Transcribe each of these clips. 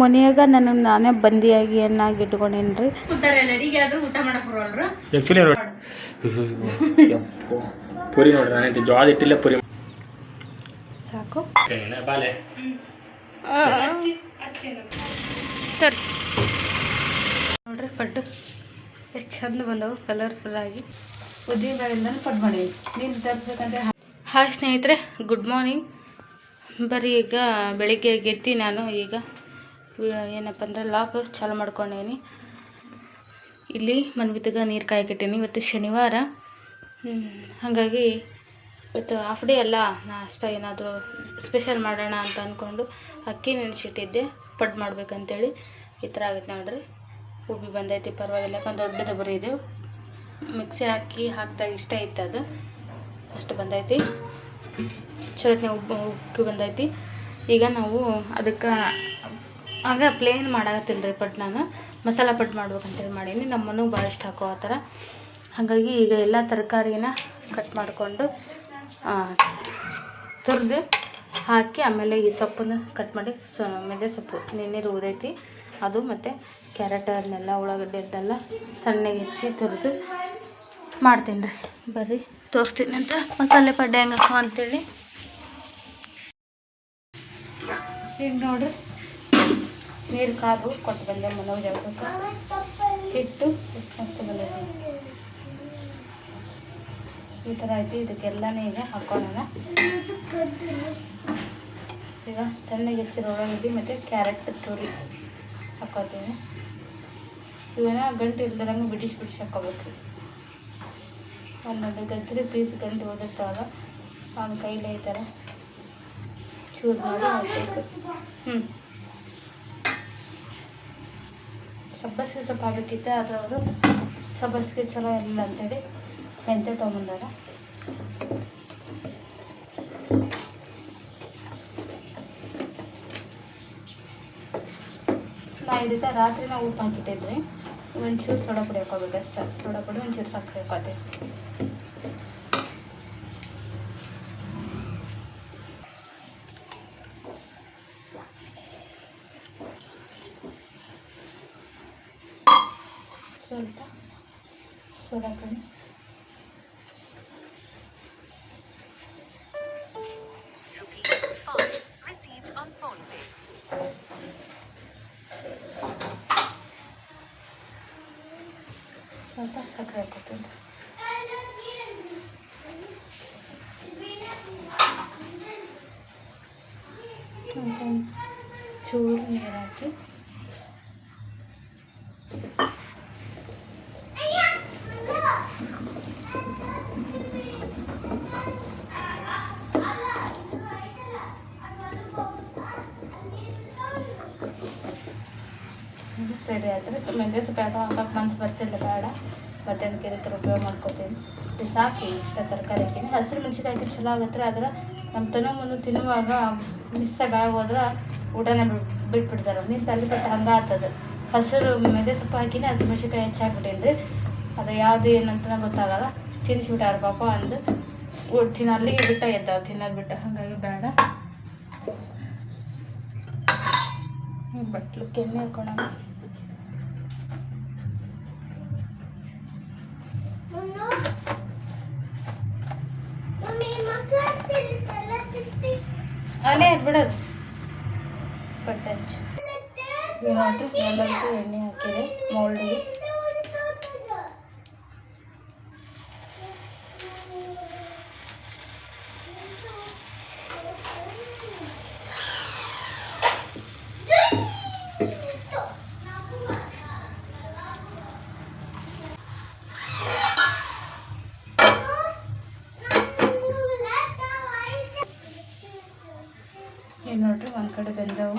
ಮನೆಯಾಗ ನನ್ನ ನಾನೇ ಬಂದಿಯಾಗಿ ಅನ್ನಾಗಿ ಇಟ್ಕೊಂಡೇನಿ ರೀ ಆ್ಯಕ್ಚುಲಿ ಪುರಿ ನೋಡ್ರಿ ನಾನೈತೆ ಜೋಳದ ಇಟ್ಟಿಲ್ಲ ಪುರಿ. ಸಾಕು. ನೋಡ್ರಿ ಪಡ್ಡು ಎಷ್ಟು ಚಂದ ಬಂದವು ಕಲರ್ಫುಲ್ ಆಗಿ. ಉದ್ದಿನ ಬೇಳೆಯಿಂದ ಪಡ್ ಮಾಡೀನಿ ನೀನು ತರ್ಬೇಕಂದ್ರೆ ಹಾಯ್ ಸ್ನೇಹಿತರೆ ಗುಡ್ ಮಾರ್ನಿಂಗ್ ಬರೀ ಈಗ ಬೆಳಿಗ್ಗೆ ಗೆದ್ದಿ ನಾನು ಈಗ ಏನಪ್ಪ ಅಂದ್ರೆ ಲಾಕ್ ಚಾಲು ಮಾಡ್ಕೊಂಡೇನಿ. ಇಲ್ಲಿ ಮನ್ವಿತಗ ನೀರು ಕಾಯಕಿಟ್ಟೀನಿ ಇವತ್ತು ಶನಿವಾರ. ಹಾಗಾಗಿ ಇವತ್ತು ಹಾಫ್ ಡೇ ಅಲ್ಲ, ನಾಷ್ಟ ಏನಾದರೂ ಸ್ಪೆಷಲ್ ಮಾಡೋಣ ಅಂತ ಅಂದ್ಕೊಂಡು ಅಕ್ಕಿ ನೆನೆಸಿಟ್ಟಿದ್ದೆ, ಪಡ್ ಮಾಡ್ಬೇಕಂತೇಳಿ. ಈ ಥರ ಆಗೈತೆ ನೋಡ್ರಿ. ಉಬ್ಬಿ ಬಂದೈತಿ, ಪರವಾಗಿಲ್ಲ, ಯಾಕಂದ್ರೆ ದೊಡ್ಡದು ಬರೀ ಇದು. ಮಿಕ್ಸಿ ಹಾಕಿ ಹಾಕಿದಾಗ ಇಷ್ಟ ಇತ್ತು ಅದು. ಅಷ್ಟು ಬಂದೈತಿ. ಚಟ್ನಿ ಉಬ್ಬು ಉಕ್ಕಿ ಬಂದೈತಿ. ಈಗ ನಾವು ಅದಕ್ಕೆ ಆಗ ಪ್ಲೇನ್ ಮಾಡಾಕತ್ತಿಲ್ಲ ರೀ ಪಟ್ ನಾನು. ಮಸಾಲ ಪಟ್ ಮಾಡ್ಬೇಕಂತೇಳಿ ಮಾಡೀನಿ. ನಮ್ಮ ಮನೆಗೆ ಭಾಳ ಇಷ್ಟ ಹಾಕೋ ಆ ಥರ. ಹಾಗಾಗಿ ಈಗ ಎಲ್ಲ ತರಕಾರಿನ ಕಟ್ ಮಾಡಿಕೊಂಡು ತುರಿದು ಹಾಕಿ ಆಮೇಲೆ ಈ ಸೊಪ್ಪನ್ನು ಕಟ್ ಮಾಡಿ, ಸ ಮೆಜೆ ಸೊಪ್ಪು ನೆನೆ ಉದೈತಿ, ಅದು ಮತ್ತು ಕ್ಯಾರೆಟ್ ಅದನ್ನೆಲ್ಲ ಉಳ್ಳಾಗಡ್ಡೆ ಅದನ್ನೆಲ್ಲ ಸಣ್ಣಗೆ ಹೆಚ್ಚಿ ತುರಿದು ಮಾಡ್ತೀನಿ ರೀ ಬರ್ರಿ, ತೋರಿಸ್ತೀನಿ ಅಂತ. ಮಸಾಲೆ ಪಡ್ಡೆ ಹೆಂಗಪ್ಪ ಅಂತೇಳಿ. ಈಗ ನೋಡ್ರಿ. ನೀರು ಕಾದು ಕೊಟ್ಟು ಬಂದೆ ಮನೋಜ್ ಜಾಗಕ್ಕೆ ಇಟ್ಟು ಕೊಟ್ಟು ಬಂದೆ. ಈ ಥರ ಐತಿ, ಇದಕ್ಕೆಲ್ಲನೇ ಈಗ ಹಾಕೋಣ ಈಗ ಸಣ್ಣಗೆ ಹೆಚ್ಚಿರೋ ಉಳ್ಳಾಗಡ್ಡಿ ಮತ್ತು ಕ್ಯಾರೆಟ್ ತುರಿ ಹಾಕೋತೀನಿ ಇವನ್ನ ಗಂಟು ಇಲ್ದಿರಂಗೆ ಬಿಡಿಸಿ ಬಿಡಿಸಿ ಹಾಕೋಬೇಕು. ಒಂದೊಂದು ಗಜ್ರಿ ಪೀಸ್ ಗಂಟು ಓದಿರ್ತಾವಲ್ಲ ಅವ್ನ ಕೈಲೇ ಈ ಥರ ಚೂರು ಮಾಡಿ ಹಾಕ್ಬೇಕು. ಹ್ಞೂ ಸಬ್ಬಸಿಗೆ ಸ್ವಲ್ಪ ಆಗಬೇಕಿತ್ತು ಆದರೆ ಅವರು ಸಬ್ಬಸ್ಗೆ ಚಲೋ ಇಲ್ಲ ಅಂತೇಳಿ ಮೆಂತ್ಯ ತೊಗೊಂಬಂದಾರ. ನಾ ಇದಕ್ಕೆ ರಾತ್ರಿ ನಾವು ಉಪ್ಪು ಹಾಕಿಟ್ಟಿದ್ರಿ ಒಂಚೂರು ಸೋಡಾ ಪುಡಿ ಹಾಕೋಬೇಕು ಅಷ್ಟೇ ಸೋಡಾ ಪುಡಿ, ಒಂಚೂರು ಸಕ್ಕರೆ ಹಾಕೋತೀವಿ ಸ್ವಲ್ಪ ಸೋಡಾ ಪುಡಿ received on PhonePe. ಸ್ವಲ್ಪ ಸಕ್ಕರೆ ಹಾಕೋತೀನಿ ಒಂದೊಂದು ಚೂರು ನೀರು ಹಾಕಿ ರೆಡಿ ಆದರೆ ಯಾಕೋ ಹಾಕಕ್ಕೆ ಮನ್ಸು ಬರ್ತಿಲ್ಲ, ಬೇಡ. ಮಧ್ಯಾಹ್ನಕ್ಕೆ ಇದೇ ಥರ ಉಪಯೋಗ ಮಾಡ್ಕೊತೀನಿ. ಇದು ಸಾಕಿ, ಇಷ್ಟ ತರಕಾರಿ ಹಾಕೀನಿ. ಹಸಿರು ಮೆಣಸಿನಕಾಯಿ ಚಲೋ ಆಗುತ್ತೆ ಆದ್ರೆ ನಮ್ಮ ತನ ಮುಂದೆ ತಿನ್ನುವಾಗ ಮಿಸ್ ಆಗಿ ಹೋದ್ರೆ ಊಟನೇ ಬಿಟ್, ಬಿಟ್ಬಿಡ್ತಾರೆ. ನೀನು ತಲೆ ಬಿಟ್ಟು ಹಂಗೆ ಆಗ್ತದೆ. ಹಸಿರು ಮೆದೆ ಸೊಪ್ಪು ಹಾಕಿನಿ, ಹಸಿರು ಮೆಣಸಿನಕಾಯಿ ರೀ ಅದು ಯಾವುದು ಏನಂತ ಗೊತ್ತಾಗಲ್ಲ. ತಿನ್ನಿಸ್ಬಿಟ್ಟಾರ ಪಾಪ ಅಂದು. ಊಟ ತಿನ್ನ ಅಲ್ಲಿಗೆ ಬಿಟ್ಟ ಎದ್ದಾವ, ತಿನ್ನೋದು ಬಿಟ್ಟ. ಹಾಗಾಗಿ ಬೇಡ. ಬಟ್ಲು ಕೆಮ್ಮೆ ಹಾಕೋಣ. ಅಲ್ಲೇ ಬಿಡೋದು ಬಟ್ಟೆ ಹಚ್ಚು. ಎಲ್ಲದಕ್ಕೂ ಎಣ್ಣೆ ಹಾಕಿದೆ ಮೋಲ್ಡಿಗೆ ಈಗ ನೋಡ್ರಿ ಒಂದು ಕಡೆ ಬೆಂದವು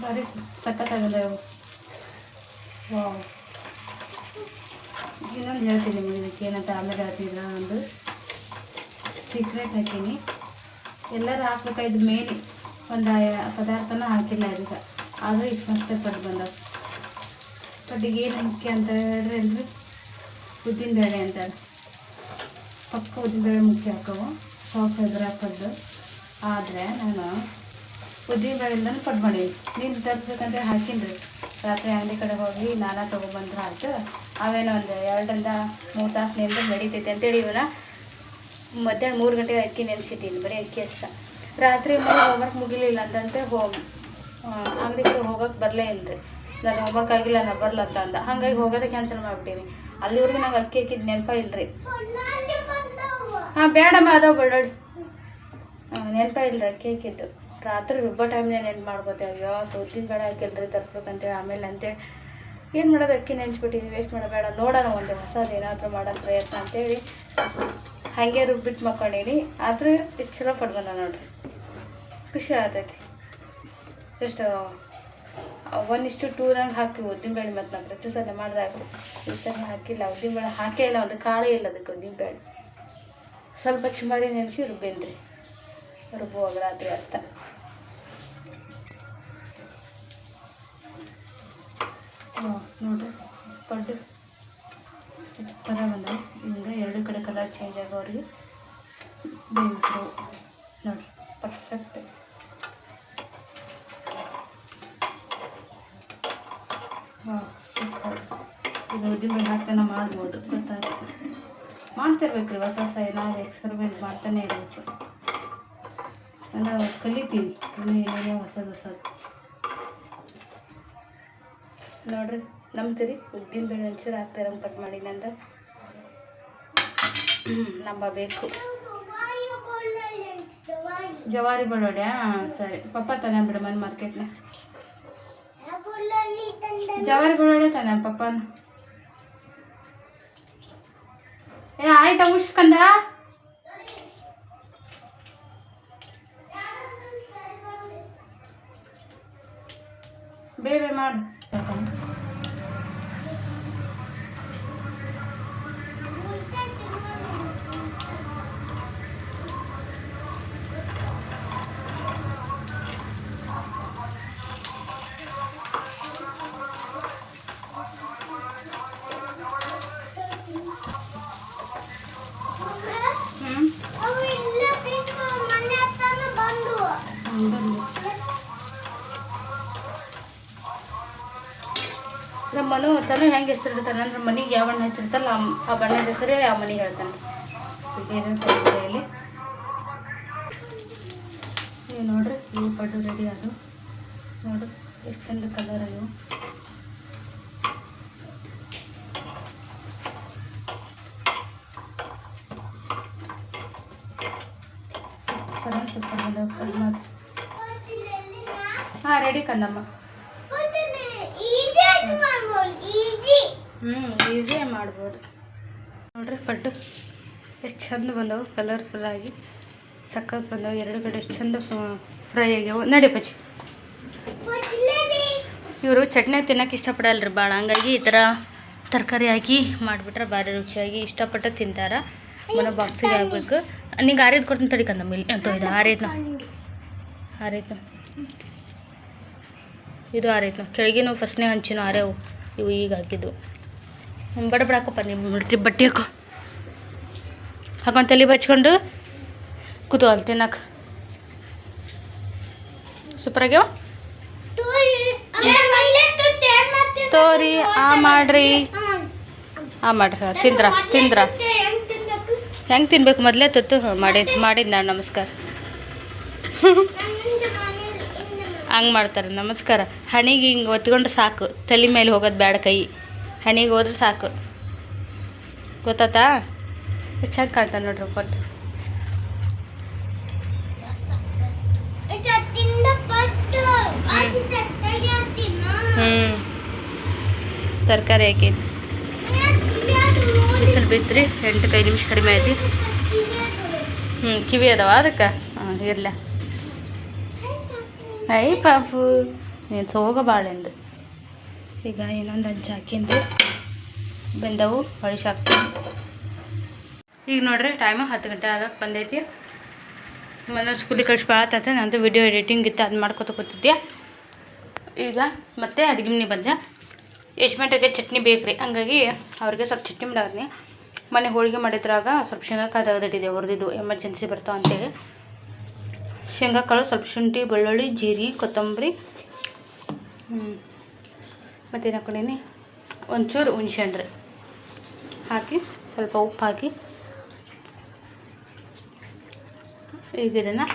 ಭಾರಿ ಸಖತ್ತಾಗದೆ ವಾವ್. ಇನ್ನೊಂದು ಹೇಳ್ತೀನಿ ಇದಕ್ಕೆ ಏನಂತ ಆಮೇಲೆ ಹೇಳ್ತಿದ್ರ ಒಂದು ಸೀಕ್ರೆಟ್ ಹಾಕೀನಿ. ಎಲ್ಲರೂ ಹಾಕ್ಬೇಕಾಯ್ದು ಮೇನ್ ಒಂದು ಪದಾರ್ಥನ ಹಾಕಿಲ್ಲ ಇದೀಗ. ಆದರೂ ಇಷ್ಟು ಮಸ್ತ್ ಪಟ್ಟು ಬಂದವು ಈಗ ಏನು ಮುಖ್ಯ ಅಂತ ಹೇಳಿದ್ರೆ ಅಂದ್ರೆ ಉದ್ದಿನ ಬೇಳೆ ಅಂತಾರೆ ಪಕ್ಕ ಉದ್ದಿನಬೇಳೆ ಮುಖ್ಯ ಹಾಕವು. ಸಾಫ್ಟ್ ಎದುರು ಹಾಕೋದು ಆದರೆ ನಾನು ಉದ್ದಿನಬೇಳೆಯಿಂದ ಪಡ್ ಮಾಡೀನಿ ನೀನು ತರಿಸ್ಬೇಕಂದ್ರೆ ಹಾಕಿನ್ರಿ. ರಾತ್ರಿ ಅಂಗಡಿ ಕಡೆ ಹೋಗಿ ನಾನಾ ತೊಗೊಬಂದ್ರೆ ಆಯ್ತು. ಅವೇನೋ ಒಂದು ಎರಡರಿಂದ ಮೂರು ತಾಸು ನಿಂತು ನಡೀತೈತೆ ಅಂತೇಳಿ ಇವನ್ನ ಮಧ್ಯಾಹ್ನ ಮೂರು ಗಂಟೆಗೆ ಅಕ್ಕಿ ನೆನೆಸಿದ್ದೀನಿ ಬರೀ ಅಕ್ಕಿ ಅಷ್ಟ. ರಾತ್ರಿ ಮನೆ ಹೋಮ್ವರ್ಕ್ ಮುಗಿಲಿಲ್ಲ ಅಂತಂತೆ ಹೋಗಿ ಅಂಗಡಿ ಕಡೆ ಹೋಗೋಕೆ ಬರಲೇ ಇಲ್ಲ ರೀ ನಾನು ಹೋಮ್ವರ್ಕ್ ಆಗಿಲ್ಲ ನಾನು ಬರಲ್ಲ ಅಂತ ಅಂದ. ಹಾಗಾಗಿ ಹೋಗೋದೇ ಕ್ಯಾನ್ಸಲ್ ಮಾಡಿಬಿಟ್ಟೀನಿ. ಅಲ್ಲಿವರೆಗೂ ನಂಗೆ ಅಕ್ಕಿ ಹಾಕಿದ್ದು ನೆನಪ ರೀ ಹಾಂ ಬೇಡಮ್ಮ ಅದಾವ ಬಳ್ಳಾಡಿ ಹಾಂ, ನೆನಪ ಇಲ್ಲ ಅಕ್ಕಿ ಹಾಕಿದ್ದು. ರಾತ್ರಿ ರುಬ್ಬೋ ಟೈಮ್ನೇ ನೆನ್ಪು ಮಾಡ್ಕೋತೇವೆ ಅಯ್ಯೋ, ಸೌತಿನ ಬೇಡ ಹಾಕಿಲ್ರಿ ತರಿಸ್ಬೇಕಂತೇಳಿ ಆಮೇಲೆ ಅಂತೇಳಿ ಏನು ಮಾಡೋದು? ಅಕ್ಕಿ ನೆನ್ಸ್ಬಿಟ್ಟಿದ್ವಿ. ವೇಸ್ಟ್ ಮಾಡಬೇಡ. ನೋಡೋಣ ಒಂದು ಹೊಸದು ಏನಾದರೂ ಮಾಡೋಣ ಪ್ರಯತ್ನ ಅಂತೇಳಿ ಹಾಗೆ ರುಬ್ಬಿಟ್ಟು ಮಕ್ಕೊಂಡೀನಿ. ಆದರೂ ಇಷ್ಟು ಚಲೋ ಪಡ್ಬಲ್ಲ ನೋಡ್ರಿ. ಖುಷಿ ಆಗ್ತೈತಿ. ಎಷ್ಟು ಒನ್ ಇಷ್ಟು ಟೂರಂಗೆ ಹಾಕಿ ಉದ್ದಿನಬೇಳೆ ಮತ್ತು ನಾನು ಪ್ರತಿ ಸಲ ಮಾಡಿದಾಗ ಈ ಸಲ ಹಾಕಿಲ್ಲ. ಉದ್ದಿನಬೇಳೆ ಹಾಕೇ ಇಲ್ಲ. ಒಂದು ಕಾಳೇ ಇಲ್ಲ ಅದಕ್ಕೆ ಉದ್ದಿನಬೇಳೆ. ಸ್ವಲ್ಪ ಚುಮಾರಿ ನೆನೆಸಿ ರುಬ್ಬೇನ್ರಿ. ರುಬ್ಬುವಾಗ ರಾತ್ರಿ ಅಷ್ಟ ಹಾಂ ನೋಡ್ರಿ. ಪಡ್ಡು. ಪರ ಬಂದ. ಹಿಂಗೆ ಎರಡು ಕಡೆ ಕಲರ್ ಚೇಂಜ್ ಆಗೋರಿಗೆ ಬೇಯಿಸ್ರು ನೋಡ್ರಿ. ಪರ್ಫೆಕ್ಟ್ ಹಾಂ ಇದು ಉದ್ದಿನ ಹಾಕ್ತಾನೆ ಮಾಡ್ಬೋದು. ಗೊತ್ತಾಯ್ತು. ಮಾಡ್ತಿರ್ಬೇಕು ರೀ ಹೊಸ ಹೊಸ ಏನಾದ್ರು ಎಕ್ಸ್ಪೆರಿಮೆಂಟ್ ಮಾಡ್ತಾನೆ ಇರಬೇಕು. ನಾನು ಕಲಿತೀನಿ ಇನ್ನೂ ಏನೇನೋ ಹೊಸದು ಹೊಸದು. ನೋಡ್ರಿ. ನಂಬ್ತೀರಿ ಉದ್ದಿನ ಬೇಳೆ ಒಂಚೂರು ಹಾಕ್ತಾರೆ ಕಟ್ ನಮ್ಮ ನಂಬಬೇಕು ಜವಾರಿ ಬೆಳ್ಳುಳ್ಳಿ ಸರಿ. ಪಪ್ಪ ತಾನೆ ಬಿಡು ಮನೆ ಮಾರ್ಕೆಟ್ನ ಜವಾರಿ ಬೆಳ್ಳುಳ್ಳಿ ತಾನೆ ಪಪ್ಪನ. ಏ, ಆಯ್ತಾ ಉಷ್ಕಂದ ಬೇರೆ ಮಾಡು. ನಮ್ಮ ಮನು ತನು ಹೆಂಗೆ ಹೆಸರಿಡ್ತಾನೆ ಅಂದ್ರೆ ಮನೆಗೆ ಯಾವ ಬಣ್ಣ ಹೆಸರಿರ್ತಲ್ಲ ಆ- ಬಣ್ಣದ ಹೆಸರೇ ಆ ಮನೆಗೆ ಹೇಳ್ತಾನೆ. ಇಲ್ಲಿ ನೀವು ನೋಡ್ರಿ, ಈ ಪಡ್ಡು ರೆಡಿ ಅದು. ನೋಡ್ರಿ ಎಷ್ಟು ಚಂದ ಕಲರ್ ಇವು ಹಾಂ ರೆಡಿ ಕಂದಮ್ಮ ಹ್ಞೂ ಈಸಿಯಾಗಿ ಮಾಡ್ಬೋದು. ನೋಡ್ರಿ ಪಡ್ಡು ಎಷ್ಟು ಚಂದ ಬಂದವು ಕಲರ್ಫುಲ್ ಆಗಿ. ಸಖತ್ ಬಂದವು, ಎರಡು ಕಡೆ ಎಷ್ಟು ಚಂದ ಫ್ರೈ ಆಗ್ಯಾವು. ನಡಿ ಪಚ್ಚಿ ಇವರು ಚಟ್ನಿ ತಿನ್ನೋಕೆ ಇಷ್ಟಪಡಲ್ರಿ ಭಾಳ ಹಂಗಾಗಿ ಈ ಥರ ತರಕಾರಿ ಹಾಕಿ ಮಾಡಿಬಿಟ್ರೆ ಭಾರಿ ರುಚಿಯಾಗಿ ಇಷ್ಟಪಟ್ಟು ತಿಂತಾರೆ. ಮನೆ ಬಾಕ್ಸಿಗೆ ಹಾಕ್ಬೇಕು. ನಿಂಗೆ ಆರೈದು ಕೊಡ್ತೀನಿ ತಡಿ ಮಿಲ್ ಅಂತ ಇದು ಆರೈತ್ನ ಆರೈತ್ನ ಇದು ಆರೈತ್ನ ಕೆಳಗಿನೂ ಫಸ್ಟ್ನೇ ಹಂಚಿನೂ ಆರೇವು ಇವು ಈಗ ಹಾಕಿದ್ದು. ಬಡ ಬಡ ಹಾಕಪ್ಪ ನೀವು ಬಿಡ್ತಿ ಬಟ್ಟೆ ಹಾಕೋ. ಹಾಕೊಂಡು ತಲೆ ಬಚ್ಕೊಂಡು ಕೂತು ಅಲ್ಲಿ ತಿನ್ನಕ್ಕೆ ಸೂಪರ್ ಆಗ್ಯಾವ ತೋರಿ, ಆ ಮಾಡ್ರಿ. ಆ ಮಾಡ್ರಿ ತಿಂದ್ರ ತಿಂದ್ರ. ಹೆಂಗೆ ತಿನ್ಬೇಕು? ಮೊದಲೇ ತುತ್ತು ಮಾಡಿ, ಮಾಡಿದ್ ಮಾಡಿದ್ದು ನಾನು ನಮಸ್ಕಾರ. ಹಂಗೆ ಮಾಡ್ತಾರೆ, ನಮಸ್ಕಾರ. ಹಣಿಗೆ ಹಿಂಗೆ ಒತ್ಕೊಂಡು ಸಾಕು, ತಲೆ ಮೇಲೆ ಹೋಗೋದು ಬೇಡ ಕೈ. ಹಣಿಗೆ ಹೋದ್ರೆ ಸಾಕು. ಗೊತ್ತಾತಾ ಚೆಂದ ಕಾಣ್ತಾನೆ ನೋಡ್ರಿ ಕೊಟ್ಟು ಹ್ಞೂ ತರಕಾರಿ ಹಾಕಿ. ಬಿಸಿಲು ಬಿತ್ತರಿ, ಎಂಟು ಕೈ ನಿಮಿಷ ಕಡಿಮೆ ಐತಿ ಹ್ಞೂ ಕಿವಿ ಅದಾವ ಅದಕ್ಕೆ? ಹಾಂ, ಇರಲ. ಐ ಪಾಪು, ನೀನು ಸೋಗ ಬಾಳೆಂದು ಈಗ ಇನ್ನೊಂದು ಹಂಚು ಹಾಕಿಂದು ಬೆಂದವು ಹೊಳಿಸಿ ಹಾಕ್ತೀವಿ ಈಗ ನೋಡ್ರಿ ಟೈಮು ಹತ್ತು ಗಂಟೆ ಆಗಕ್ಕೆ ಬಂದೈತಿ. ಮನೆ ಸ್ಕೂಲಿಗೆ ಕಳ್ಸಿ ಭಾಳ ನಂದು ವಿಡಿಯೋ ಎಡಿಟಿಂಗ್ ಇತ್ತು, ಅದು ಮಾಡ್ಕೊತ ಕೂತಿದ್ದೆ ಈಗ ಮತ್ತೆ ಅಡುಗೆ ಮನೆ ಬಂದೆ. ಯಶ್ಮೆಂಟ್ರಿಗೆ ಚಟ್ನಿ ಬೇಕು ರೀ ಹಂಗಾಗಿ ಅವ್ರಿಗೆ ಸ್ವಲ್ಪ ಚಟ್ನಿ ಮಾಡಿ ಮನೆ ಹೋಳಿಗೆ ಮಾಡಿದ್ರಾಗ ಸ್ವಲ್ಪ ಶೇಂಗಾಕಾಯಿ ತೆಗೆದಿಟ್ಟಿದೆ ಹುರಿದಿದ್ದು ಎಮರ್ಜೆನ್ಸಿ ಬರ್ತಾವ ಅಂತೇಳಿ. ಶೇಂಗಾಕಾಳು, ಸ್ವಲ್ಪ ಶುಂಠಿ, ಬೆಳ್ಳುಳ್ಳಿ, ಜೀರಿ, ಕೊತ್ತಂಬರಿ ಮತ್ತೇನು ಹಾಕೊಂಡೀನಿ ಒಂಚೂರು ಹುಣ್ಸೆಣ್ರಿ ಹಾಕಿ, ಸ್ವಲ್ಪ ಉಪ್ಪು ಹಾಕಿ ಇದನ್ನು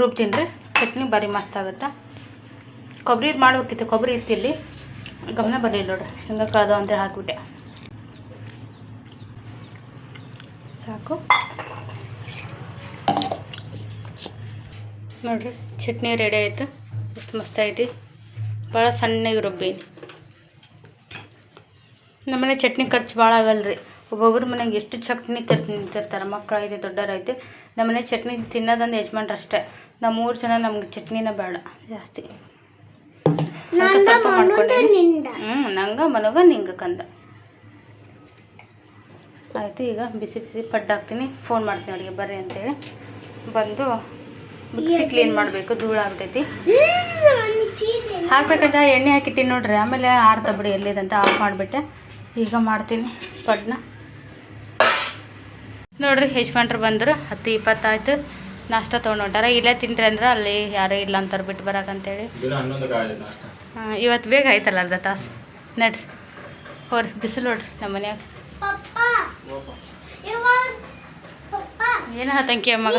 ರುಬ್ತೀನಿ ರೀ. ಚಟ್ನಿ ಭಾರಿ ಮಸ್ತ್ ಆಗುತ್ತೆ. ಕೊಬ್ಬರಿ ಮಾಡ್ಬೇಕಿತ್ತು, ಕೊಬ್ಬರಿ ಇತ್ತಿಲ್ಲಿ ಗಮನ ಬರಲಿಲ್ಲ ನೋಡ್ರಿ. ಶೇಂಗಾ ಕಳೆದು ಅಂತೇಳಿ ಹಾಕಿಬಿಟ್ಟೆ. ಸಾಕು. ನೋಡ್ರಿ, ಚಟ್ನಿ ರೆಡಿ ಆಯಿತು. ಎಷ್ಟು ಮಸ್ತ್ ಐತಿ ಭಾಳ ಸಣ್ಣಗೆ ರುಬ್ಬೀನಿ. ನಮ್ಮನೆ ಚಟ್ನಿ ಖರ್ಚು ಭಾಳ ಆಗಲ್ಲ ರೀ ಒಬ್ಬೊಬ್ರ ಮನೆಗೆ ಎಷ್ಟು ಚಟ್ನಿ ತರ್ತೀನಿ ತಿಂತಿರ್ತಾರೆ ಮಕ್ಳು ಐತೆ ನಮ್ಮನೆ ಚಟ್ನಿ ತಿನ್ನೋದಂದು ಯಜಮಾನ್ರು ಅಷ್ಟೇ. ನಮ್ಮ ಮೂರು ಜನ ನಮ್ಗೆ ಚಟ್ನಿನ ಬೇಡ ಜಾಸ್ತಿ. ಸ್ವಲ್ಪ ಮಾಡ್ಕೊಂಡೀನಿ ಹ್ಞೂ ನಂಗೆ ಮನಗ ನಿಂಗೆ ಕಂದ. ಆಯಿತು ಈಗ ಬಿಸಿ ಬಿಸಿ ಪಡ್ಡು ಹಾಕ್ತೀನಿ. ಫೋನ್ ಮಾಡ್ತೀನಿ ಅವ್ರಿಗೆ ಬರ್ರಿ ಅಂತೇಳಿ. ಬಂದು ಮಿಕ್ಸಿ ಕ್ಲೀನ್ ಮಾಡಬೇಕು ಧೂಳು ಆಗ್ತೈತಿ. ಹಾಕ್ಬೇಕಂತ ಎಣ್ಣೆ ಹಾಕಿಟ್ಟಿನಿ ನೋಡ್ರಿ ಆಮೇಲೆ ಆರ್ತ ಬಿಡಿ ಎಲ್ಲಿದಂತ ಆಫ್ ಮಾಡಿಬಿಟ್ಟೆ. ಈಗ ಮಾಡ್ತೀನಿ ಪಡ್ನ. ನೋಡ್ರಿ ಯಜಮಾನ್ರು ಬಂದರು ಹತ್ತು ಇಪ್ಪತ್ತಾಯ್ತು. ನಾಷ್ಟ ತೊಗೊಂಡು ಹೊಂಟಾರ ಇಲ್ಲೇ ತಿನ್ರಿ ಅಂದ್ರೆ ಅಲ್ಲಿ ಯಾರೂ ಇಲ್ಲ ಅಂತಾರೆ ಬಿಟ್ಟು ಬರಕಂತೇಳಿ ಹಾಂ ಇವತ್ತು ಬೇಗ ಆಯ್ತಲ್ಲ ಅರ್ಧ ತಾಸು. ನಡ್ರಿ. ಹೋರಿ ಬಿಸಿಲು ನೋಡ್ರಿ ನಮ್ಮ ಮನೆಯಾಗ. ಏನ ತಂಕಿ ಮಗ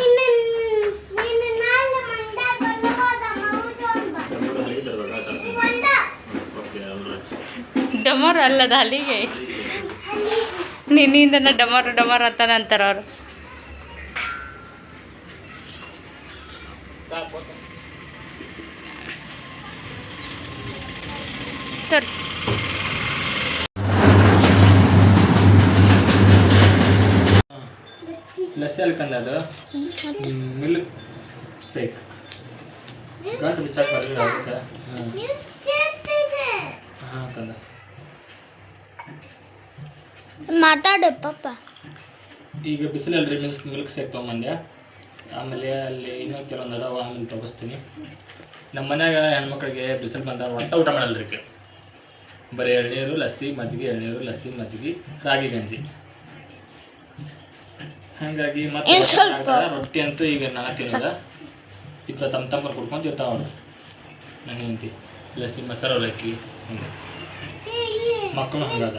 ಡಮರ್ ಅಲ್ಲದ ಅಲ್ಲಿಗೆ. ನಿನ್ನಿಂದನ ಡಮರು ಡಮರ್ ಅಂತ ಅಂತಾರೆ ಅವರು. ತೋರಿ. ಲಸ್ಸಿ ಅಲ್ಕಂದ ಅದು? Milk shake. ಗಂಟು ಬಿಚ್ಚಾಕ್ ಬರಲಿಲ್ಲ ಅದಕ್ಕೆ. ಹಾಂ ಕಂದ ಮಾತಾಡು ಪಪ್ಪ ಈಗ ಬಿಸಿಲಲ್ರಿ ಮಿಲ್ಕ್ ಮಿಲ್ಕ್ ಸೇಕ್ ತೊಗೊಂಬಂದೆ. ಆಮೇಲೆ ಅಲ್ಲಿ ಇನ್ನೂ ಕೆಲವೊಂದು ಅದಾವ ಆಮೇಲೆ ತಗೋಸ್ತೀನಿ ನಮ್ಮ ಮನ್ಯಾಗ ಹೆಣ್ಮಕ್ಳಿಗೆ ಬಿಸಿಲು ಬಂದಾಗ ಒಟ್ಟ ಊಟ ಮಾಡಲ್ರಿ ಬರೀ ಎಳ್ನೀರು ಲಸ್ಸಿ ಮಜ್ಜಿಗೆ ಎಳ್ನೀರು ಲಸ್ಸಿ ಮಜ್ಜಿಗೆ ರಾಗಿ ಗಂಜಿ. ಹಾಗಾಗಿ ಮತ್ತೆ ರೊಟ್ಟಿ ಅಂತೂ ಈಗ ನಾನು ತಿನ್ನಲ್ಲ. ಇತ್ತ ತಮ್ಮ ತಮ್ಮ ಕುಡ್ಕೊಂಡು ಇರ್ತಾವ ಅವ್ರು. ನನ್ನ ಹೆಂಡತಿ ಲಸ್ಸಿ ಮೊಸರು ಅವಲಕ್ಕಿ ಹಿಂಗೆ. ಮಕ್ಕಳು ಹಂಗದ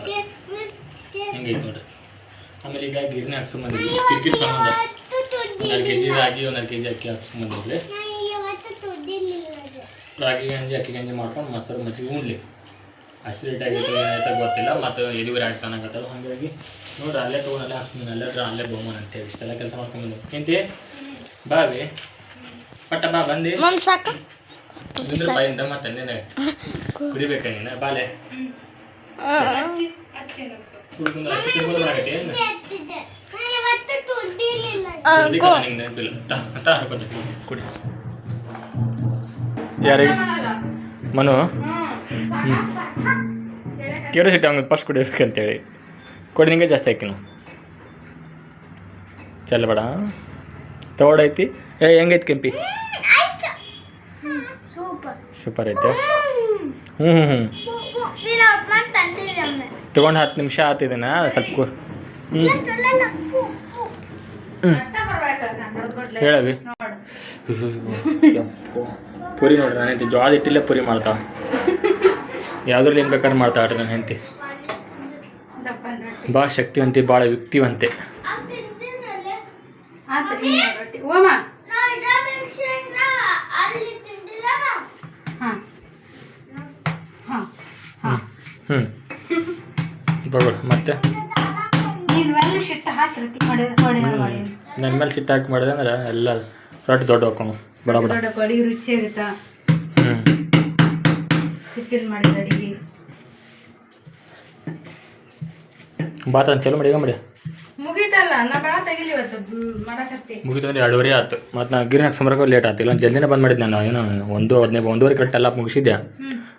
ಹಿಂಗೈತೆ ನೋಡ್ರಿ. ಆಮೇಲೆ ಈಗ ಗಿರ್ನಿ ಹಾಕ್ಸ್ಕೊಂಬಂದಿದ್ವಿ ಕಿರ್ಕಿರಿ ಸಂಬಂಧ. ಒಂದೆರಡು ಕೆ ಜಿ ರಾಗಿ ಒಂದೆರಡು ಕೆ ಜಿ ಅಕ್ಕಿ ಹಾಕ್ಸ್ಕೊಂಬಂದಿರಿ ರಾಗಿ ಗಂಜಿ ಅಕ್ಕಿ ಗಂಜಿ ಮಾಡ್ಕೊಂಡು ಮೊಸರು ಮಜ್ಜಿಗೆ ಉಣ್ಲಿ ಅಸಿಡಿಟಿ ಏನಾಯ್ತ ಗೊತ್ತಿಲ್ಲ ಮತ್ತು ಎದುವರೆ ಆಗ್ತಾನಾಗತ್ತಲ್ಲ ಹಾಗಾಗಿ. ನೋಡ್ರಿ ಅಲ್ಲೇ ತೊಗೊಂಡಲ್ಲೇ ಹಾಕ್ತೀನಿ ಅಲ್ಲೇ ಅಲ್ಲೇ ಬಹುಮಾನ ಅಂತೇಳಿ. ಇಷ್ಟೆಲ್ಲ ಕೆಲಸ ಮಾಡ್ಕೊಂಡು ಎಂತಿ ಬಾವಿ ಪಟ್ಟ ಬಾ ಬಂದು. ಬಾಯಿಂದ ಮತ್ತೆ ಕುಡಿಬೇಕ ನೀನು. ಬಾಲೆ ಯಾರಿಗೆ? ಮನು? ಕ್ಯೂರಿಯಾಸಿಟಿ ಅವ್ನಿಗೆ ಫಸ್ಟ್ ಕುಡಿಬೇಕಂತೇಳಿ. ಕೊಡಿ ನಿಂಗೆ ಜಾಸ್ತಿ ಹಾಕಿನು ಚಲ್ಲ ಬೇಡ ಐತಿ. ಏ ಹೆಂಗೈತಿ ಕೆಂಪಿ? ಸೂಪರ್. ಸೂಪರ್ ಐತೆ. ಹ್ಞೂ ಹ್ಞೂ ಹ್ಞೂ ತೊಗೊಂಡು ಹತ್ತು ನಿಮಿಷ ಆತಿದ್ದೀನ ಸ್ವಲ್ಪ ಕು- ಹ್ಞೂ ಹೇಳವಿ. ಪುರಿ ನೋಡ್ರಿ ನನ್ನ ಹೆಂಡತಿ ಜೋಳದ ಇಟ್ಟಿಲ್ಲೇ ಪುರಿ ಮಾಡ್ತಾವ ಯಾವ್ದ್ರಲ್ಲಿ ಏನು ಬೇಕಾದ್ರೆ ಮಾಡ್ತಾವ್ರಿ ನನ್ನ ಹೆಂಡತಿ. ಭಾಳ ಶಕ್ತಿವಂತಿ ಭಾಳ ವ್ಯಕ್ತಿವಂತೆ ಹ್ಞೂ ಬರೋಣ ಮತ್ತೆ? ನನ್ನ ಮೇಲೆ ಸಿಟ್ಟು ಹಾಕಿ ಮಾಡಿದೆ ಅಂದ್ರೆ ಎಲ್ಲ ರೊಟ್ಟಿ ದೊಡ್ಡ ಹಾಕೋಣ. ಬಡ ಬಡ. ಅಡಿಗೆ ಅಡುಗೆ ರುಚಿ ಆಗುತ್ತಾ ಹ್ಞೂ ಸಿಟ್ಟಿಲ್ ಮಾಡಿದ ಅಡಿಗೆ. ಬಾತ ಚಲೋ ಮಾಡಿ ಈಗ ಮಾಡಿ ಮುಗೀತಲ್ಲ ನಾ ಬೇಡ ತೆಗಿಲಿ ಇವತ್ತು. ಮಾಡಕತ್ತಿ. ಮುಗಿತು ಅಂದ್ರೆ ಎರಡುವರೆ ಆಯ್ತು. ಮತ್ತೆ ನಾ ಗಿರಿನಾಗ ಸಮರಕ್ಕೆ ಲೇಟ್ ಆಯ್ತು ಇಲ್ಲ ಜಲ್ದಿನೇ ಬಂದ್ ಮಾಡಿದ್ದೆ ನಾನು. ಏನೋ ಒಂದು ಹದಿನೈದು ಒಂದೂವರೆ ಕರೆಕ್ಟ್ ಎಲ್ಲ ಮುಗಿಸಿದ್ದೆ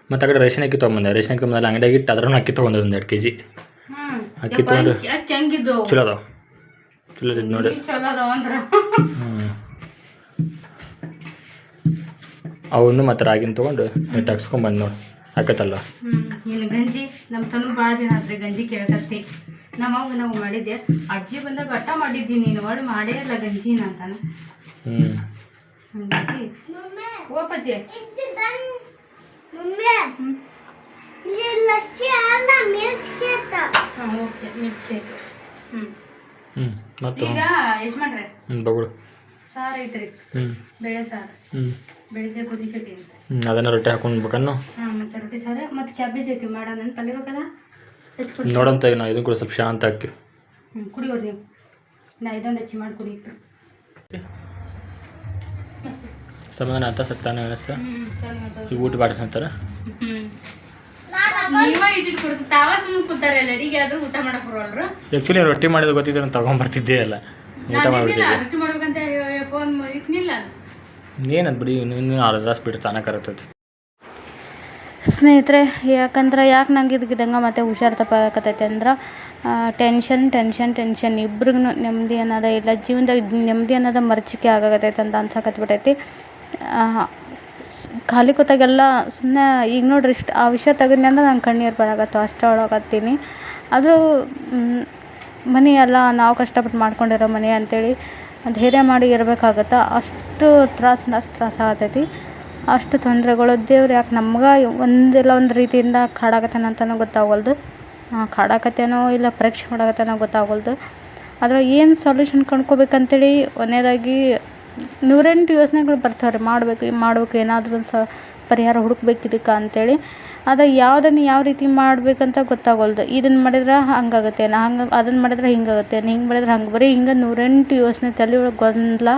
ಮತ್ತು ಆ ಕಡೆ ರೇಷನ್ ಅಕ್ಕಿ ತೊಗೊಂಬಂದೆ. ರೇಷನ್ ಅಕ್ಕಿ ಬಂದ ಅಂಗಡಿಯಾಗಿ ಇಟ್ಟು ಅದ್ರೂ ಅಕ್ಕಿ ತೊಗೊಂಡೆ ಒಂದು ಎರಡು ಕೆ ಜಿ ಹ್ಮ್. ಅಕ್ಕಿ ತೊಗೊಂಡು ಚಲೋ ಅದಾವ. ಚಲೋ ಇದ್ ನೋಡಿ. ಅವನು ಮತ್ತೆ ಹ್ಞೂ ರಾಗಿನ ತೊಗೊಂಡು ಹಾಕ್ಸ್ಕೊಂಬಂದು ನೋಡಿ. ಆಕತ್ತಲ್ಲ ಹ್ಮ್. ಏನು ಗಂಜಿ ನಮ್ಮ ತನು ಭಾಳ ದಿನ ಆದ್ರೆ ಗಂಜಿ ಕೇಳಕತ್ತಿ. ನಮ್ಮವ್ವ ನಾವು ಮಾಡಿದ್ದೆ. ಅಜ್ಜಿ ಬಂದಾಗ ಅಟ್ಟ ಮಾಡಿದ್ದಿ ನೀನು ಒಳ್ಳೆ ಮಾಡೇ ಇಲ್ಲ ಗಂಜಿ ಅಂತಾನೆ. ಹ್ಞೂ ಹಂಗಾಗಿ ಓಪಜ್ಜಿ ಹ್ಞೂ ಹ್ಞೂ ಮತ್ತು? ಈಗ ಯಜಮಾನ್ರೆ ಹ್ಞೂ ಬಗಳು ಸಾರು ಐತ್ರಿ. ಹ್ಞೂ ಬೇಳೆ ಸಾರು. ಹ್ಞೂ ಬೆಳಿಗ್ಗೆ ಕುದಿ ಅಂತ ಹ್ಞೂ ಅದನ್ನ ರೊಟ್ಟಿ ಹಾಕೊಂಡ್ಬೇಕನ್ನು ಹಾಂ ಮತ್ತೆ ರೊಟ್ಟಿ ಸಾರು ಮತ್ತೆ ಕ್ಯಾಬೇಜ್ ಐತಿ ಮಾಡೋಣ ಕಲಿಬೇಕಲ್ಲ ಹೆಚ್ಚು ನೋಡಂತ ಈಗ ನಾವು ಇದನ್ನು ಕೂಡ ಸ್ವಲ್ಪ ಶಾಂತ ಹಾಕಿ ಹ್ಞೂ ಕುಡಿಯೋರು ನೀವು. ನಾ ಇದೊಂದು ಹೆಚ್ಚಿ ಮಾಡಿ ಕುಡಿ ಸಮಾಧಾನ. ಅಂತ ಸತ್ತಾನ ಚೆನ್ನಾಗಿ ಈಗ ಊಟ ಬಾಡಿಸ್ತಾರ ಆ್ಯಕ್ಚುಲಿ ರೊಟ್ಟಿ ಮಾಡಿದ ಗೊತ್ತಿದ್ರೆ ನಾನು ತೊಗೊಂಬರ್ತಿದ್ದೆ ಅಲ್ಲ. ಊಟ ಮಾಡಿಬಿಟ್ಟಿದ್ದೆ. ಏನಂತ ಬಿಡಿ ಇನ್ನೂ ತಾಸು ಬಿಟ್ಟು ತಾನೇ ಕರತೈತಿ ಸ್ನೇಹಿತರೆ ಯಾಕಂದ್ರೆ ಯಾಕೆ ನಂಗೆ ಇದಕ್ಕಿದಂಗೆ ಮತ್ತೆ ಹುಷಾರು ತಪ್ಪಾಕತೈತೆ ಅಂದ್ರೆ ಟೆನ್ಷನ್ ಟೆನ್ಷನ್ ಟೆನ್ಷನ್ ಇಬ್ರಿಗೂ ನೆಮ್ಮದಿ ಅನ್ನೋದ ಇಲ್ಲ. ಜೀವನದಾಗ ನೆಮ್ಮದಿ ಅನ್ನೋದ ಮರ್ಚಿಕೆ ಆಗಾಕತೈತೆ ಅಂತ ಅನ್ಸಕತ್ಬಿಟ್ಟೈತಿ ಖಾಲಿ ಕೂತಾಗೆಲ್ಲ ಸುಮ್ಮನೆ ಈಗ ನೋಡಿರಿ ಇಷ್ಟು, ಆ ವಿಷಯ ತೆಗೆದ್ನಿ ಅಂದ್ರೆ ನಂಗೆ ಕಣ್ಣೀರು ಬರಾಕತ್ತು, ಅಷ್ಟು ಒಳಗತ್ತೀನಿ ಆದರೂ ಮನೆ ಅಲ್ಲ ನಾವು ಕಷ್ಟಪಟ್ಟು ಮಾಡ್ಕೊಂಡಿರೋ ಮನೆ ಅಂತೇಳಿ ಧೈರ್ಯ ಮಾಡಿ ಇರಬೇಕಾಗತ್ತೆ, ಅಷ್ಟು ತ್ರಾಸು ಅಷ್ಟು ತ್ರಾಸ ಆಗತೈತಿ. ಅಷ್ಟು ತೊಂದರೆಗಳು, ದೇವ್ರು ಯಾಕೆ ನಮ್ಗೆ ಒಂದಿಲ್ಲ ಒಂದು ರೀತಿಯಿಂದ ಕಾಡಾಕತ್ತಾನ ಅಂತಲೂ ಗೊತ್ತಾಗಲ್ದು. ಕಾಡಾಕತ್ತೇನೋ ಇಲ್ಲ ಪರೀಕ್ಷೆ ಮಾಡಾಕತ್ತಾನೋ ಗೊತ್ತಾಗಲ್ದು. ಅದ್ರಾಗ ಏನು ಸೊಲ್ಯೂಷನ್ ಕಂಡ್ಕೋಬೇಕಂತೇಳಿ ಒಂದನೇದಾಗಿ ನೂರೆಂಟು ಯೋಚನೆಗಳು ಬರ್ತಾವೆ ರೀ ಮಾಡಬೇಕು ಮಾಡಬೇಕು, ಏನಾದರೂ ಒಂದು ಸ, ಪರಿಹಾರ ಹುಡುಕ್ಬೇಕು ಇದಕ್ಕೆ ಅಂತೇಳಿ. ಆದರೆ ಯಾವುದನ್ನು ಯಾವ ರೀತಿ ಮಾಡಬೇಕಂತ ಗೊತ್ತಾಗಲ್ದು. ಇದನ್ನು ಮಾಡಿದ್ರೆ ಹಂಗಾಗುತ್ತೆ, ನಾ, ಹಂಗೆ ಅದನ್ನು ಮಾಡಿದ್ರೆ ಹಿಂಗಾಗುತ್ತೆ ಹಿಂಗೆ ಮಾಡಿದ್ರೆ ಹಂಗೆ, ಬರೀ ಹಿಂಗೆ ನೂರೆಂಟು ಯೋಚನೆ ತಲೆ ಒಳಗೆ ಗೊಂದಲ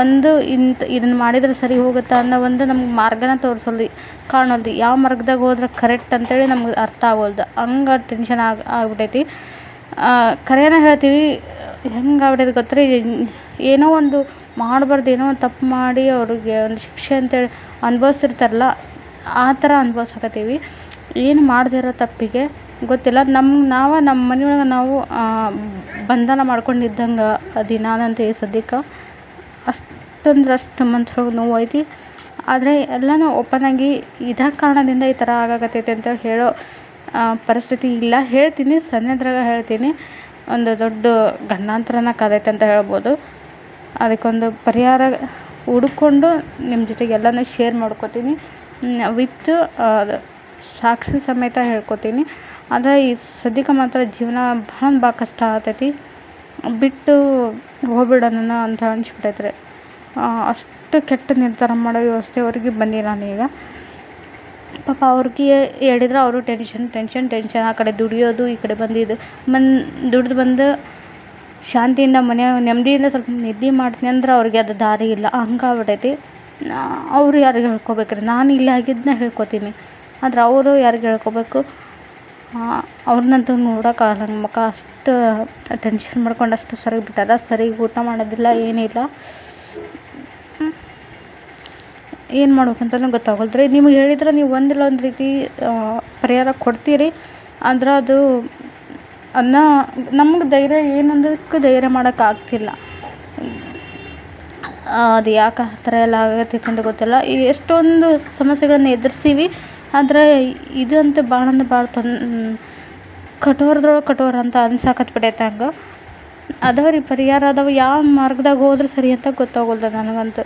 ಒಂದು ಇಂಥ ಇದನ್ನು ಮಾಡಿದ್ರೆ ಸರಿ ಹೋಗುತ್ತೆ ಅನ್ನೋ ಒಂದು ನಮ್ಗೆ ಮಾರ್ಗನ ತೋರಿಸಲ್ದು, ಕಾಣೋಲ್ದು. ಯಾವ ಮಾರ್ಗದಾಗ ಹೋದ್ರೆ ಕರೆಕ್ಟ್ ಅಂತೇಳಿ ನಮ್ಗೆ ಅರ್ಥ ಆಗೋಲ್ದು. ಹಂಗೆ ಟೆನ್ಷನ್ ಆಗಿ ಆಗ್ಬಿಟ್ಟೈತಿ ಖರೇನ ಹೇಳ್ತೀವಿ, ಹೆಂಗೆ ಆಗ್ಬಿಟ್ಟೈತಿ ಗೊತ್ತ ರೀ ಏನೋ ಒಂದು ಮಾಡಬಾರ್ದು ಏನೋ ಒಂದು ತಪ್ಪು ಮಾಡಿ ಅವ್ರಿಗೆ ಒಂದು ಶಿಕ್ಷೆ ಅಂತೇಳಿ ಅನುಭವಿಸಿರ್ತಾರಲ್ಲ, ಆ ಥರ ಅನುಭವಿಸಕತ್ತೀವಿ. ಏನು ಮಾಡದೇ ಇರೋ ತಪ್ಪಿಗೆ ಗೊತ್ತಿಲ್ಲ. ನಮ್ಮ ನಾವು ನಮ್ಮ ಮನೆಯೊಳಗೆ ನಾವು ಬಂಧನ ಮಾಡ್ಕೊಂಡಿದ್ದಂಗೆ ಅದಿ ಈ ಸದ್ಯಕ್ಕೆ ಅಷ್ಟಂದ್ರೆ ಅಷ್ಟು ಮನ್ಸೊಳಗೆ ನೋವು ಐತಿ. ಆದರೆ ಎಲ್ಲನೂ ಓಪನ್ ಆಗಿ ಇದೇ ಕಾರಣದಿಂದ ಈ ಥರ ಆಗಾಕತ್ತೈತೆ ಅಂತ ಹೇಳೋ ಪರಿಸ್ಥಿತಿ ಇಲ್ಲ. ಹೇಳ್ತೀನಿ, ಸನ್ಯದ್ರಾಗ ಹೇಳ್ತೀನಿ. ಒಂದು ದೊಡ್ಡ ಗಂಡಾಂತರನ ಕಾದೈತೆ ಅಂತ ಹೇಳ್ಬೋದು. ಅದಕ್ಕೊಂದು ಪರಿಹಾರ ಹುಡುಕೊಂಡು ನಿಮ್ಮ ಜೊತೆಗೆ ಎಲ್ಲನೂ ಶೇರ್ ಮಾಡ್ಕೊತೀನಿ. ವಿತ್ ಸಾಕ್ಷಿ ಸಮೇತ ಹೇಳ್ಕೊತೀನಿ. ಆದರೆ ಈ ಸದ್ಯಕ್ಕೆ ಮಾತ್ರ ಜೀವನ ಭಾಳ ಭಾಳ ಕಷ್ಟ ಆಗ್ತೈತಿ. ಬಿಟ್ಟು ಹೋಗ್ಬಿಡೋಣ ಅಂತ ಅನಿಸ್ಬಿಟ್ಟೈತ್ರಿ. ಅಷ್ಟು ಕೆಟ್ಟ ನಿರ್ಧಾರ ಮಾಡೋ ವ್ಯವಸ್ಥೆವರೆಗೆ ಬಂದಿ ನಾನೀಗ ಪಾಪ ಅವ್ರಿಗೆ ಹೇಳಿದ್ರೆ ಅವರು ಟೆನ್ಷನ್ ಟೆನ್ಷನ್ ಟೆನ್ಷನ್ ಆ ಕಡೆ ದುಡಿಯೋದು, ಈ ಕಡೆ ಬಂದಿದ್ದು. ಬಂದು ದುಡ್ದು ಬಂದು ಶಾಂತಿಯಿಂದ ಮನೆ ನೆಮ್ಮದಿಯಿಂದ ಸ್ವಲ್ಪ ನಿದ್ದೆ ಮಾಡ್ತೀನಿ ಅಂದ್ರೆ ಅವ್ರಿಗೆ ಅದು ದಾರಿ ಇಲ್ಲ. ಹಂಗಾಗ್ಬಿಟೈತಿ. ಅವರು ಯಾರಿಗೆ ಹೇಳ್ಕೊಬೇಕ್ರಿ ನಾನು ಇಲ್ಲಿ ಆಗಿದ್ದನ್ನ ಹೇಳ್ಕೊತೀನಿ. ಆದ್ರೆ ಅವರು ಯಾರಿಗೆ ಹೇಳ್ಕೊಬೇಕು? ಅವ್ರನ್ನಂತೂ ನೋಡೋಕ್ಕಾಗಲ್ಲ ನನ್ನ ಮುಖ ಅಷ್ಟು ಟೆನ್ಷನ್ ಮಾಡ್ಕೊಂಡು ಅಷ್ಟು ಸರಿಗೆ ಬಿಟ್ಟಾರ? ಸರಿಗೆ ಊಟ ಮಾಡೋದಿಲ್ಲ, ಏನಿಲ್ಲ. ಏನು ಮಾಡ್ಬೇಕಂತಲೂ ಗೊತ್ತಾಗಲ್ದು ರೀ. ನಿಮ್ಗೆ ಹೇಳಿದ್ರೆ ನೀವು ಒಂದಿಲ್ಲ ಒಂದು ರೀತಿ ಪರಿಹಾರ ಕೊಡ್ತೀರಿ. ಆದ್ರೆ ಅದು ಅದನ್ನ ನಮ್ಗೆ ಧೈರ್ಯ ಏನಂದಕ್ಕೆ ಧೈರ್ಯ ಮಾಡೋಕ್ಕಾಗ್ತಿಲ್ಲ ಅದು ಯಾಕೆ ಆ ಥರ ಎಲ್ಲ ಆಗತ್ತೈತೆ ಅಂತ ಗೊತ್ತಿಲ್ಲ. ಎಷ್ಟೊಂದು ಸಮಸ್ಯೆಗಳನ್ನು ಎದುರಿಸೀವಿ, ಆದರೆ ಇದು ಅಂತೂ ಭಾಳ ಅಂದ್ರೆ ಭಾಳ ತೊನ್, ಕಠೋರದೊಳಗೆ ಕಠೋರ ಅಂತ ಅನ್ಸಕತ್ಬಿಟ್ಟೈತೆ ಹಂಗೆ. ಅದಾವ ರೀ ಪರಿಹಾರ ಅದಾವ ಯಾವ ಮಾರ್ಗದಾಗ ಹೋದ್ರೆ ಸರಿ ಅಂತ ಗೊತ್ತಾಗಲ್ದು ನನಗಂತೂ.